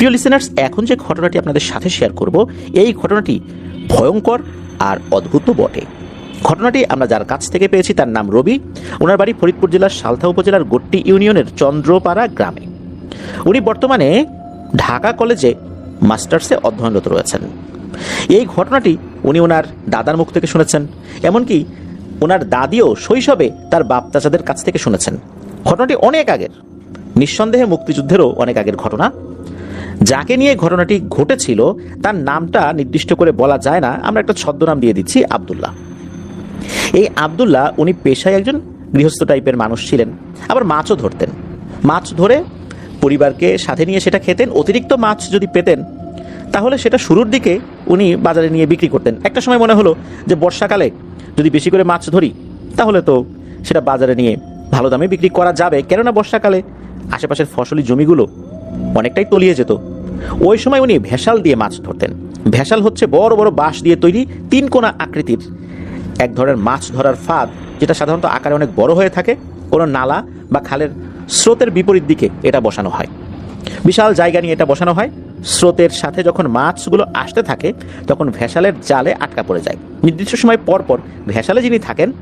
প্রিয় লিসেনার্স এখন যে ঘটনাটি আপনাদের সাথে শেয়ার করব, এই ঘটনাটি ভয়ঙ্কর আর অদ্ভুত বটে। ঘটনাটি আমরা যার কাছ থেকে পেয়েছি তার নাম রবি। ওনার বাড়ি ফরিদপুর জেলার সালথা উপজেলার গোট্টি ইউনিয়নের চন্দ্রপাড়া গ্রামে। উনি বর্তমানে ঢাকা কলেজে মাস্টার্সে অধ্যয়নরত রয়েছেন। এই ঘটনাটি উনি ওনার দাদার মুখ থেকে শুনেছেন, এমনকি ওনার দাদিও শৈশবে তার বাপ চাচাদের কাছ থেকে শুনেছেন। ঘটনাটি অনেক আগের। নিঃসন্দেহে মুক্তিযুদ্ধেরও অনেক আগের ঘটনা। যাকে নিয়ে ঘটনাটি ঘটেছিল, তার নামটা নির্দিষ্ট করে বলা যায় না। আমরা একটা ছদ্মনাম দিয়ে দিচ্ছি, আবদুল্লাহ। এই আবদুল্লাহ, উনি পেশায় একজন গৃহস্থ টাইপের মানুষ ছিলেন, আবার মাছও ধরতেন। মাছ ধরে পরিবারকে সাথে নিয়ে সেটা খেতেন, অতিরিক্ত মাছ যদি পেতেন, তাহলে সেটা শুরুর দিকে উনি বাজারে নিয়ে বিক্রি করতেন। একটা সময় মনে হলো যে বর্ষাকালে যদি বেশি করে মাছ ধরি, তাহলে তো সেটা বাজারে নিয়ে ভালো দামে বিক্রি করা যাবে। কেননা বর্ষাকালে আশেপাশের ফসলি জমিগুলো অনেকটাই তলিয়ে যেত। ওই সময় উনি ভেসাল দিয়ে মাছ ধরতেন। ভেসাল হচ্ছে বড় বড় বাঁশ দিয়ে তৈরি তিন কোনা আকৃতির। এক ধরনের মাছ ধরার ফাঁদ, যেটা সাধারণত আকারে অনেক বড় হয়ে থাকে, কোনো নালা বা খালের স্রোতের বিপরীত দিকে এটা বসানো হয়। বিশাল জায়গা নিয়ে এটা বসানো হয়। স্রোতের সাথে যখন মাছগুলো আসতে থাকে, তখন ভেসালের জালে আটকা পড়ে যায়। নির্দিষ্ট সময় পর পর ভেসালে যিনি থাকেন,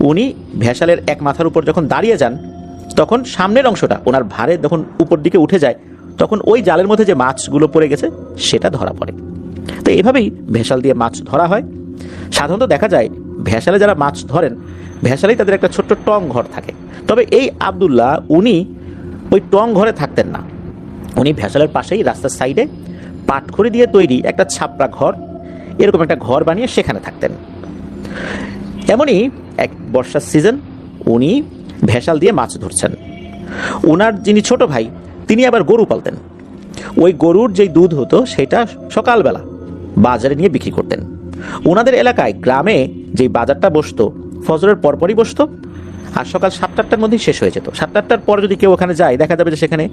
উনি ভেসালের এক মাথার উপর যখন দাঁড়িয়ে যান তখন সামনের অংশটা ওনার ভারে যখন উপর দিকে উঠে যায়, তখন ওই জালের মধ্যে যে মাছগুলো পড়ে গেছে, সেটা ধরা পড়ে। তো এভাবেই ভেসাল দিয়ে মাছ ধরা হয়। সাধারণত দেখা যায়, ভেসালে যারা মাছ ধরেন, ভেসালেই তাদের একটা ছোট্ট টং ঘর থাকে। তবে এই আবদুল্লাহ, উনি ওই টং ঘরে থাকতেন না। উনি ভেসালের পাশেই রাস্তার সাইডে পাটখড়ি দিয়ে তৈরি একটা ছাপড়া ঘর, এরকম একটা ঘর বানিয়ে সেখানে থাকতেন। এমনই এক বর্ষার সিজন, উনি ভেসাল দিয়ে মাছ ধরছেন। ওনার যিনি ছোট ভাই, তিনি আবার গরু পালতেন। ওই গরুর যেই দুধ হতো, সেটা সকালবেলা বাজারে নিয়ে বিক্রি করতেন। ওনাদের এলাকায়, গ্রামে যেই বাজারটা বসতো, ফজরের পরপরই বসতো, আর সকাল সাতটা আটটার মধ্যেই শেষ হয়ে যেত। সাতটা আটটার পর যদি কেউ ওখানে যায়, দেখা যাবে যে সেখানে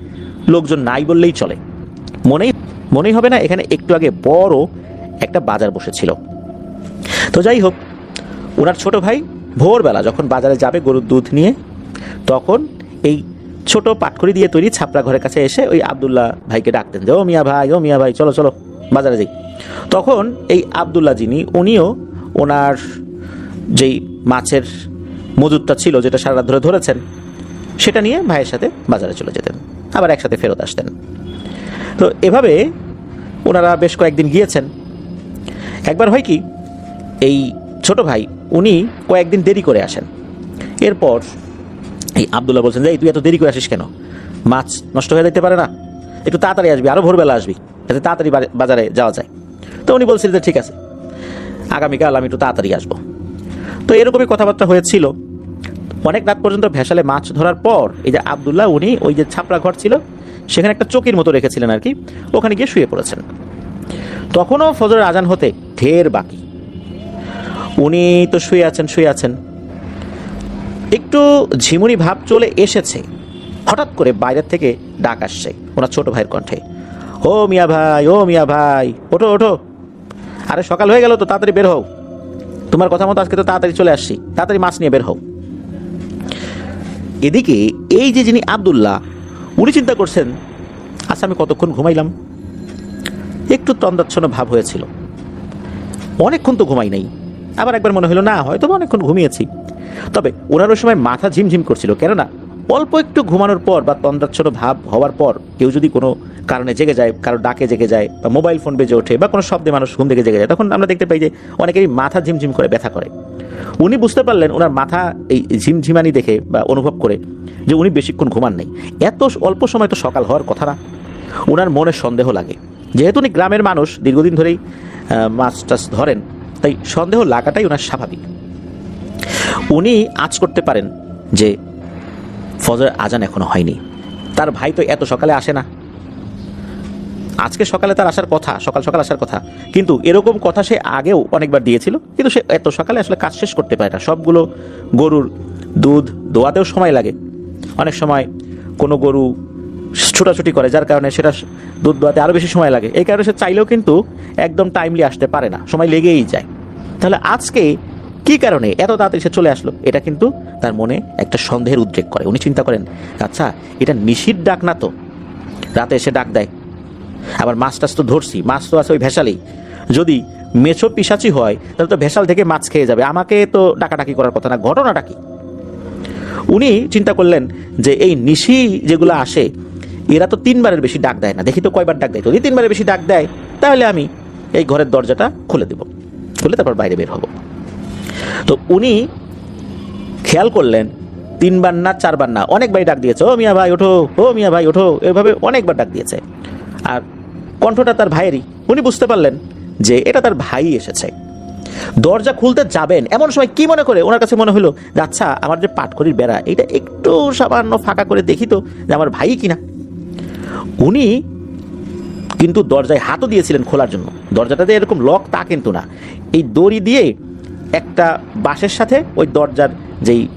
লোকজন নাই বললেই চলে। মনেই মনেই হবে না, এখানে একটু আগে বড় একটা বাজার বসেছিল। তো যাই হোক, ওনার ছোট ভাই ভোরবেলা যখন বাজারে যাবে গরুর দুধ নিয়ে তখন এই ছোট পাটখড়ি দিয়ে তৈরি ছাপড়া ঘরের কাছে এসে ওই আবদুল্লাহ ভাইকে ডাকতেন যে, ও মিয়া ভাই, ও মিয়া ভাই, চলো চলো, বাজারে যাই। তখন এই আবদুল্লাহ যিনি, উনিও ওনার যেই মাছের মজুদটা ছিল, যেটা সারা ধরে ধরেছেন, সেটা নিয়ে ভাইয়ের সাথে বাজারে চলে যেতেন, আবার একসাথে ফেরত আসতেন। তো এভাবে ওনারা বেশ কয়েকদিন গিয়েছেন। একবার হয় কি, এই ছোট ভাই, উনি কয়েকদিন দেরি করে আসেন। এরপর এই আবদুল্লাহ বলছেন যে তুই এত দেরি করে আসিস কেন? মাছ নষ্ট হয়ে যেতে পারে না। একটু তাড়াতাড়ি আসবি আরও ভোরবেলা আসবি, যাতে তাড়াতাড়ি বাজারে যাওয়া যায়। তো উনি বলছিলেন যে, ঠিক আছে, আগামীকাল আমি একটু তাড়াতাড়ি আসব। তো এরকমই কথাবার্তা হয়েছিল। অনেক রাত পর্যন্ত ভেসালে মাছ ধরার পর এই যে আবদুল্লাহ, উনি ওই যে ছাপড়া ঘর ছিল, সেখানে একটা চকির মতো রেখেছিলেন আর কি, ওখানে গিয়ে শুয়ে পড়েছেন। তখনও ফজরের আজান হতে ঢের বাকি। উনি তো শুয়ে আছেন শুয়ে আছেন। একটু ঝিমুনি ভাব চলে এসেছে। হঠাৎ করে বাইরের থেকে ডাক আসছে ওনার ছোট ভাইয়ের কণ্ঠে। ও মিয়া ভাই, ও মিয়া ভাই, ওঠো ওঠো। আরে সকাল হয়ে গেল তো, তাড়াতাড়ি বের হও। তোমার কথা মতো আজকে তো তাড়াতাড়ি চলে আসছি, তাড়াতাড়ি মাছ নিয়ে বের হও। এদিকে এই যে যিনি আবদুল্লাহ, উনি চিন্তা করছেন আচ্ছা আমি কতক্ষণ ঘুমাইলাম? একটু তন্দাচ্ছন্ন ভাব হয়েছিল। অনেকক্ষণ তো ঘুমাই নাই। আবার একবার মনে হলো না হয়তো অনেকক্ষণ ঘুমিয়েছি। তবে ওনার ওই সময় মাথা ঝিমঝিম করছিল, কেননা অল্প একটু ঘুমানোর পর বা তন্দ্রাচ্ছন্ন ভাব হওয়ার পর কেউ যদি কোনো কারণে জেগে যায়, কারও ডাকে জেগে যায়, বা মোবাইল ফোন বেজে ওঠে, বা কোনো শব্দে মানুষ ঘুম থেকে জেগে যায়, তখন আমরা দেখতে পাই যে অনেকেরই মাথা ঝিমঝিম করে, ব্যথা করে। উনি বুঝতে পারলেন ওনার মাথা এই ঝিমঝিমানি দেখে বা অনুভব করে যে উনি বেশিক্ষণ ঘুমান নেই। এত অল্প সময় তো সকাল হওয়ার কথা না। ওনার মনে সন্দেহ লাগে। যেহেতু উনি গ্রামের মানুষ, দীর্ঘদিন ধরেই মাছ টাছ ধরেন, তাই সন্দেহ লাগাটাই ওনার স্বাভাবিক। উনি আজ করতে পারেন যে ফজর আজান এখনও হয়নি। তার ভাই তো এত সকালে আসে না। আজকে সকালে তার আসার কথা, সকাল সকাল আসার কথা। কিন্তু এরকম কথা সে আগেও অনেকবার দিয়েছিল, কিন্তু সে এত সকালে আসলে কাজ শেষ করতে পারে না। সবগুলো গরুর দুধ দোয়াতেও সময় লাগে। অনেক সময় কোনো গরু ছোটাছুটি করে, যার কারণে সেটা দুধ দোয়াতে আরও বেশি সময় লাগে। এই কারণে সে চাইলেও কিন্তু একদম টাইমলি আসতে পারে না। সময় লেগেই যায়। তাহলে আজকে কি কারণে এত তাড়াতাড়ি সে চলে আসলো? এটা কিন্তু তার মনে একটা সন্দেহের উদ্রেক করে। উনি চিন্তা করেন আচ্ছা এটা নিশির ডাক না তো? রাতে এসে ডাক দেয়, আবার মাছ টাছ তো ধরছি, মাছ তো আছে ওই ভেসালেই। যদি মেছো পিসাচি হয়, তাহলে তো ভেসাল থেকে মাছ খেয়ে যাবে। আমাকে তো ডাকাডাকি করার কথা না, ঘটনাটা কি? উনি চিন্তা করলেন যে এই নিশি যেগুলো আসে, এরা তো তিনবারের বেশি ডাক দেয় না। দেখি তো কয়বার ডাক দেয়। যদি তিনবারের বেশি ডাক দেয়, তাহলে আমি এই ঘরের দরজাটা খুলে দেব। খুলে তারপর বাইরে বের হব। উনি খেয়াল করলেন, তিনবার না, চারবার না, অনেকবারই ডাক দিয়েছে, ও মিয়া ভাই, ওঠো, ও মিয়া ভাই, ওঠো। এভাবে অনেকবার ডাক দিয়েছে। আর কণ্ঠটা তার ভাইয়েরই। উনি বুঝতে পারলেন যে এটা তার ভাই এসেছে। দরজা খুলতে যাবেন, এমন সময় কি মনে করে? ওনার কাছে মনে হলো আচ্ছা আমার যে পাটখড়ির বেড়া, এটা একটু সামান্য ফাঁকা করে দেখি তো, যে আমার ভাই কিনা? উনি কিন্তু দরজায় হাতও দিয়েছিলেন খোলার জন্য। দরজাটাতে এরকম লক তা কিন্তু না। এই দড়ি দিয়ে একটা বাঁশের সাথে ওই দরজার যেই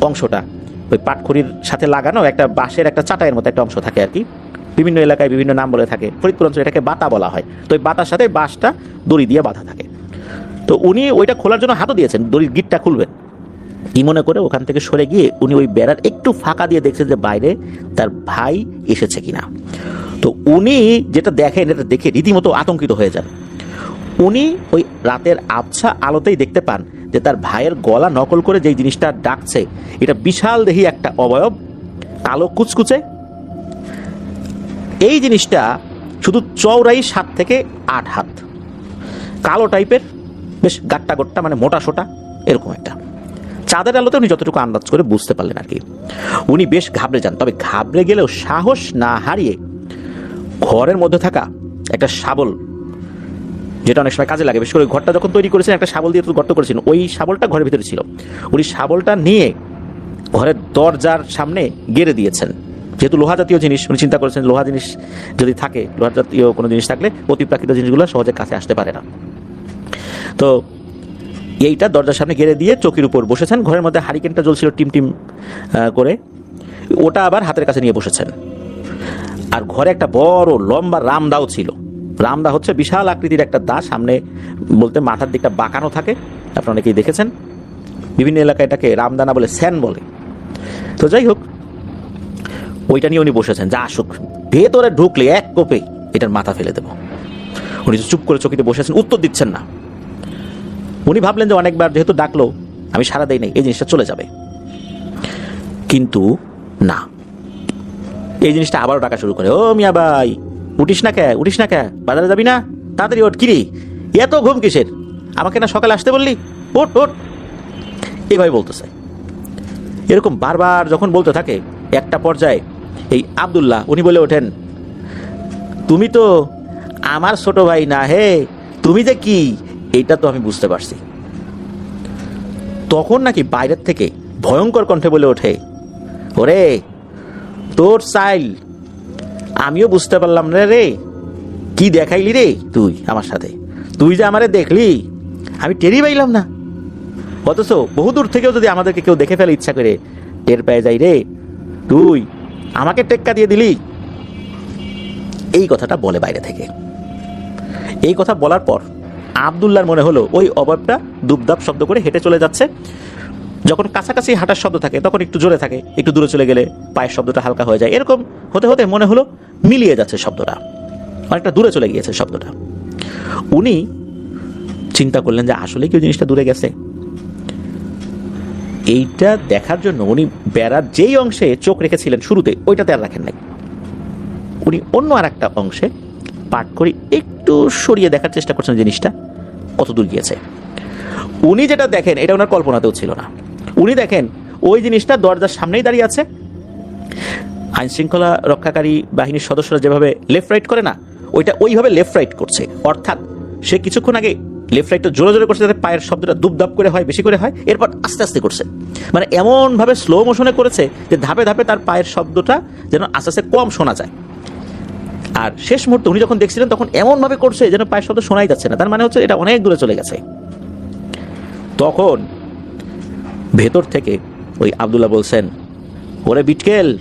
অংশটা, ওই পাটখড়ির সাথে লাগানো একটা বাঁশের একটা চাটাইয়ের মতো একটা অংশ থাকে আর কি। বিভিন্ন এলাকায় বিভিন্ন নাম বলে থাকে। ফরিদপুর অঞ্চলে এটাকে বাতা বলা হয়। তো ওই বাতার সাথে বাঁশটা দড়ি দিয়ে বাঁধা থাকে। তো উনি ওইটা খোলার জন্য হাতও দিয়েছেন। দড়ির গিটটা খুলবেন। কি মনে করে ওখান থেকে সরে গিয়ে উনি ওই বেড়ার একটু ফাঁকা দিয়ে দেখছেন যে বাইরে তার ভাই এসেছে কিনা। তো উনি যেটা দেখেন এটা দেখে রীতিমতো আতঙ্কিত হয়ে যান। উনি ওই রাতের আবছা আলোতেই দেখতে পান যে তার ভাইয়ের গলা নকল করে যেই জিনিসটা ডাকছে, এটা বিশাল দেহি একটা অবয়ব, কালো কুচকুচে। এই জিনিসটা শুধু চৌড়াই সাত থেকে আট হাত। কালো টাইপের, বেশ গাট্টা গোট্টা মানে মোটা সোটা, এরকম একটা। চাঁদের আলোতে উনি যতটুকু আন্দাজ করে বুঝতে পারলেন আর কি। উনি বেশ ঘাবড়ে যান, তবে ঘাবড়ে গেলেও সাহস না হারিয়ে ঘরের মধ্যে থাকা একটা শাবল যেটা অনেক সময় কাজে লাগে। বিশেষ করে ঘরটা যখন তৈরি করেছেন, একটা শাবল দিয়ে গর্ত করেছেন, ওই শাবলটা ঘরের ভিতরে ছিল। উনি শাবলটা নিয়ে ঘরের দরজার সামনে গেড়ে দিয়েছেন। যেহেতু লোহা জাতীয় জিনিস, উনি চিন্তা করেছেন লোহা জিনিস যদি থাকে, লোহা জাতীয় কোনো জিনিস থাকলে অতিপ্রাকৃত জিনিসগুলো সহজে কাছে আসতে পারে না। তো এইটা দরজার সামনে গেড়ে দিয়ে চকির উপর বসেছেন। ঘরের মধ্যে হারিকেনটা জ্বলছিল টিম টিম করে। ওটা আবার হাতের কাছে নিয়ে বসেছেন। আর ঘরে একটা বড় লম্বা রামদাও ছিল। রামদা হচ্ছে বিশাল আকৃতির একটা দা সামনে বলতে মাথার দিকটা বাঁকানো থাকে। আপনারা অনেকেই দেখেছেন। বিভিন্ন এলাকায় এটাকে রামদানা বলে স্যান বলে। তো যাই হোক, ওইটা নিয়ে উনি বসেছেন যা আসুক, ভেতরে ঢুকলে এক কোপে এটার মাথা ফেলে দেব। উনি চুপ করে চকিতে বসেছেন উত্তর দিচ্ছেন না। উনি ভাবলেন যে অনেকবার যেহেতু ডাকলো, আমি সারা দেই নাই, এই জিনিসটা চলে যাবে। কিন্তু না, এই জিনিসটা আবারও ডাকা শুরু করে। ও মিয়া ভাই উঠিস না কে, উঠিস না কে? বাজারে যাবি না? তাড়াতাড়ি ওঠ, কিরি? এত ঘুম কিসের? আমাকে না সকালে আসতে বললি? ওঠ ওঠ। এইভাবে বলতেছে। এরকম বারবার যখন বলতে থাকে, একটা পর্যায়ে এই আব্দুল্লাহ, উনি বলে ওঠেন, তুমি তো আমার ছোট ভাই না হে, তুমি যে কি? এইটা তো আমি বুঝতে পারছি। তখন নাকি বাইরের থেকে ভয়ঙ্কর কণ্ঠে বলে ওঠে, ওরে, তোর চাইল আমিও বুঝতে পারলাম না রে। কি দেখাইলি রে তুই আমার সাথে? তুই যে আমারে দেখলি, আমি টেরি পাইলাম না। অথচ বহুদূর থেকেও যদি আমাদেরকে কেউ দেখে ফেলে ইচ্ছা করে, টের পেয়ে যাই রে। তুই আমাকে টেক্কা দিয়ে দিলি। এই কথাটা বলে বাইরে থেকে। এই কথা বলার পর আবদুল্লার মনে হলো ওই অবয়বটা দুবদাব শব্দ করে হেঁটে চলে যাচ্ছে। যখন কাছাকাছি হাঁটার শব্দ থাকে, তখন একটু জোরে থাকে, একটু দূরে চলে গেলে পায়ের শব্দটা হালকা হয়ে যায়। এরকম হতে হতে মনে হলো মিলিয়ে যাচ্ছে শব্দটা। অনেকটা দূরে চলে গিয়েছে শব্দটা। উনি চিন্তা করলেন যে আসলে কি জিনিসটা দূরে গেছে। এইটা দেখার জন্য উনি বেড়ার যেই অংশে চোখ রেখেছিলেন শুরুতে, ওইটাতে আর রাখেন নাই। উনি অন্য আর একটা অংশে পাঠ করে একটু সরিয়ে দেখার চেষ্টা করছেন জিনিসটা, কত দূর গিয়েছে। উনি যেটা দেখেন, এটা ওনার কল্পনাতেও ছিল না। উনি দেখেন, ওই জিনিসটা দরজার সামনেই দাঁড়িয়ে আছে। আইন শৃঙ্খলা রক্ষাকারী বাহিনীর সদস্যরা যেভাবে লেফট রাইট করে না, ওইটা ওইভাবে লেফট রাইট করছে। অর্থাৎ সে কিছুক্ষণ আগে লেফট রাইটটা জোরে জোরে করছে, যাতে পায়ের শব্দটা দুবদাপ করে হয়, বেশি করে হয়, এরপর আস্তে আস্তে করছে। মানে এমনভাবে স্লো মোশনে করেছে যে ধাপে ধাপে তার পায়ের শব্দটা যেন আস্তে আস্তে কম শোনা যায়। আর শেষ মুহূর্তে উনি যখন দেখছিলেন, তখন এমনভাবে করছে যেন পায়ের শব্দ শোনাই যাচ্ছে না। তার মানে হচ্ছে এটা অনেক দূরে চলে গেছে। তখন ভেতর থেকে ওই আবদুল্লাহ বলছেন, ওরে বিটকেল,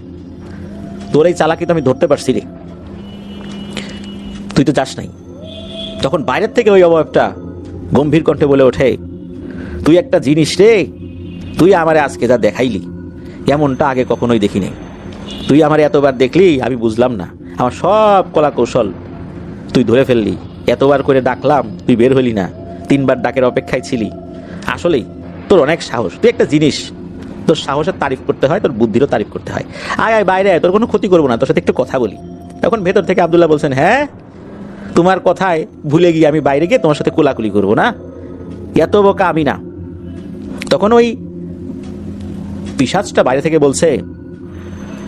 তোর এই চালাকি তো আমি ধরতে পারছি রে। তুই তো যাস নাই। তখন বাইরের থেকে ওই অবয়বটা গম্ভীর কণ্ঠে বলে ওঠে, তুই একটা জিনিস রে, তুই আমারে আজকে যা দেখাইলি, এমনটা আগে কখনোই দেখিনি। তুই আমার এতবার দেখলি, আমি বুঝলাম না। আমার সব কলা কৌশল তুই ধরে ফেললি। এতবার করে ডাকলাম, তুই বের হলি না। তিনবার ডাকের অপেক্ষায় ছিলি। আসলেই তোর অনেক সাহস। তুই একটা জিনিস, তোর সাহসের তারিফ করতে হয়, তোর বুদ্ধিরও তারিফ করতে হয়। আয় আয়, বাইরে আয়, তোর কোনো ক্ষতি করব না, তোর সাথে একটু কথা বলি। তখন ভেতর থেকে আবদুল্লাহ বলছেন হ্যাঁ তোমার কথায় ভুলে গিয়ে আমি বাইরে গিয়ে তোমার সাথে কোলাকুলি করব না। এত বোকা আমি না। তখন ওই পিসাজটা বাইরে থেকে বলছে,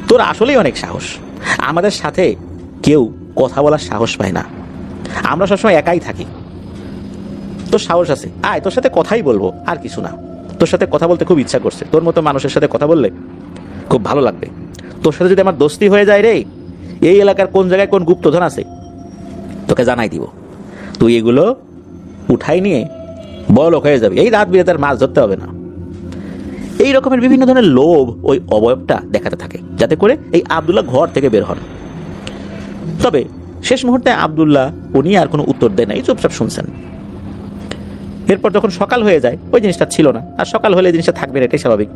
তোর আসলেই অনেক সাহস। আমাদের সাথে কেউ কথা বলার সাহস পায় না। আমরা সবসময় একাই থাকি। তোর সাহস আছে। আয়, তোর সাথে কথাই বলব, আর কিছু না। তোর সাথে কথা বলতে খুব ইচ্ছা করছে। তোর মতো মানুষের সাথে কথা বললে খুব ভালো লাগবে। তোর সাথে যদি আমার দোস্তি হয়ে যায় রে, এই এলাকার কোন জায়গায় কোন গুপ্তধন আছে? তোকে জানাই দিব। তুই এগুলো উঠাই নিয়ে বড় লোক হয়ে যাবে। এই রাত বিরে তার মাছ ধরতে হবে না। এই রকমের বিভিন্ন ধরনের লোভ ওই অবয়বটা দেখাতে থাকে, যাতে করে এই আবদুল্লাহ ঘর থেকে বের হন। তবে শেষ মুহূর্তে আবদুল্লাহ, উনি আর কোনো উত্তর দেয় না। এই চুপচাপ শুনছেন। এরপর যখন সকাল হয়ে যায় ওই জিনিসটা ছিল না। আর সকাল হলে জিনিসটা থাকবে না, এটাই স্বাভাবিক।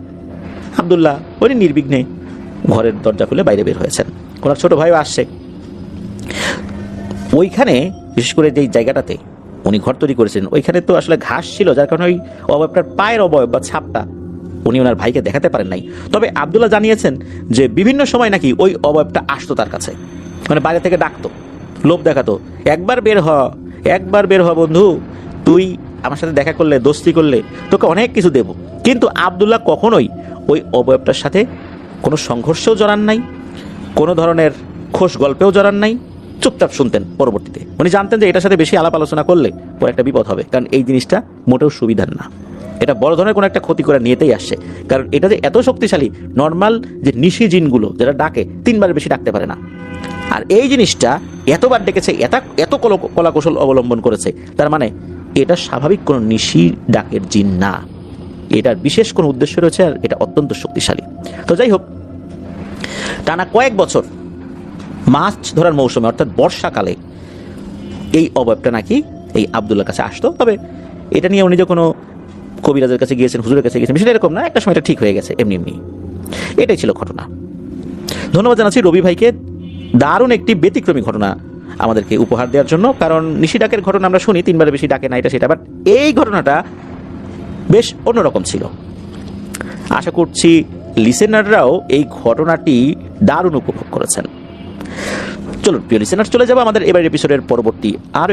আবদুল্লাহ উনি নির্বিঘ্নে ঘরের দরজা খুলে বাইরে বের হয়েছেন। ওনার ছোট ভাইও আসছে। ওইখানে বিশেষ করে যেই জায়গাটাতে উনি ঘর তৈরি করেছেন ওইখানে তো আসলে ঘাস ছিল যার কারণে ওই অবয়বটার পায়ের অবয়ব বা ছাপটা উনি ওনার ভাইকে দেখাতে পারেন নাই। তবে আবদুল্লাহ জানিয়েছেন যে বিভিন্ন সময় নাকি ওই অবয়বটা আসতো তার কাছে। মানে বাইরে থেকে ডাকতো লোভ দেখাতো একবার বের হ একবার বের হ বন্ধু তুই আমার সাথে দেখা করলে, দোস্তি করলে, তোকে অনেক কিছু দেব। কিন্তু আবদুল্লাহ কখনোই ওই অবয়বটার সাথে কোনো সংঘর্ষেও জড়ান নাই, কোনো ধরনের খোশ গল্পেও জড়ান নাই। চুপচাপ শুনতেন পরবর্তীতে। উনি জানতেন যে এটার সাথে বেশি আলাপ আলোচনা করলে পরে একটা বিপদ হবে, কারণ এই জিনিসটা মোটেও সুবিধার না। এটা বড় ধরনের কোনো একটা ক্ষতি করে নিয়েতেই আসছে, কারণ এটা যে এত শক্তিশালী নর্মাল যে নিশি জিনগুলো যেটা ডাকে, তিনবার বেশি ডাকতে পারে না। আর এই জিনিসটা এতবার ডেকেছে, এত এত কল- কলাকৌশল অবলম্বন করেছে, তার মানে এটা স্বাভাবিক কোনো নিশি ডাকের জিন না। এটার বিশেষ কোনো উদ্দেশ্য রয়েছে আর এটা অত্যন্ত শক্তিশালী। তো যাই হোক, টানা কয়েক বছর মাছ ধরার মৌসুমে, অর্থাৎ বর্ষাকালে এই অবয়বটা নাকি এই আবদুল্লার কাছে আসতো। তবে এটা নিয়ে উনি যে কোনো কবিরাজের কাছে গিয়েছেন, হুজুরের কাছে গিয়েছেন, বিষয়টা এরকম না, একটা সময় এটা ঠিক হয়ে গেছে, এমনি এমনি। এটাই ছিল ঘটনা। ধন্যবাদ জানাচ্ছি রবি ভাইকে। দারুণ একটি ব্যতিক্রমী ঘটনা আমাদেরকে উপহার দেওয়ার জন্য, কারণ নিশি ডাকের ঘটনা আমরা শুনি তিনবার বেশি ডাকে না এটা সেটা বাট এই ঘটনাটা বেশ অন্যরকম ছিল। আশা করছি লিসেনাররাও এই ঘটনাটি দারুণ উপভোগ করেছেন। চলুন, প্রিয় লিসেনার চলে যাব আমাদের এবার এপিসোডের পরবর্তী আরও